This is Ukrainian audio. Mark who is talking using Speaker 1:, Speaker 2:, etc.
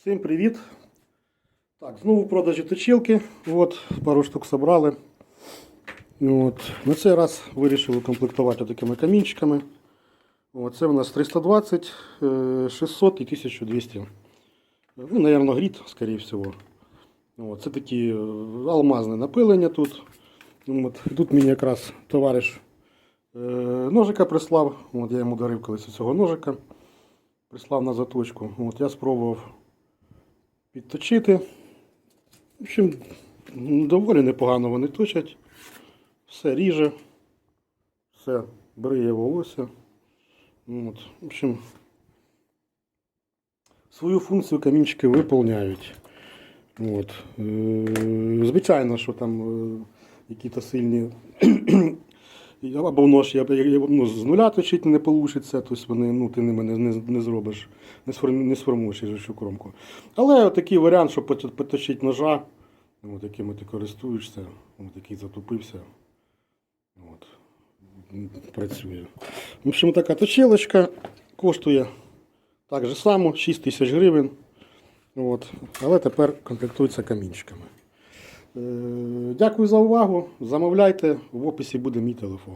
Speaker 1: Всім привіт! Так, знову в продажі точилки. От, пару штук собрали. От. На цей раз вирішили комплектувати такими камінчиками. От, це у нас 320, е, 600 і 1200. Ну, наверное, гріт, скорее всего. От, це такі е, алмазне напилення тут. От. Тут мені якраз товариш е, ножика прислав. От, я йому дарив колись цього ножика. Прислав на заточку. От, я спробував підточити. В общем, доволі непогано вони точать. Все ріже, все бриє волосся. От. В общем, свою функцію камінчики виповняють. От. Е, Звичайно, що там е, які-то сильні. Або нож я, я, ну, з нуля точити не вийде, тобто вони, ну, ти ними не, не, не зробиш, не, сформ, не сформуєш їжачу кромку. Але такий варіант, пот- поточити ножа, от, яким ти користуєшся, от, який затупився, от, працює. В общем, така точилочка коштує так же само 6 тисяч гривень. От, але тепер комплектується камінчиками. Дякую за увагу. Замовляйте, в описі буде мій телефон.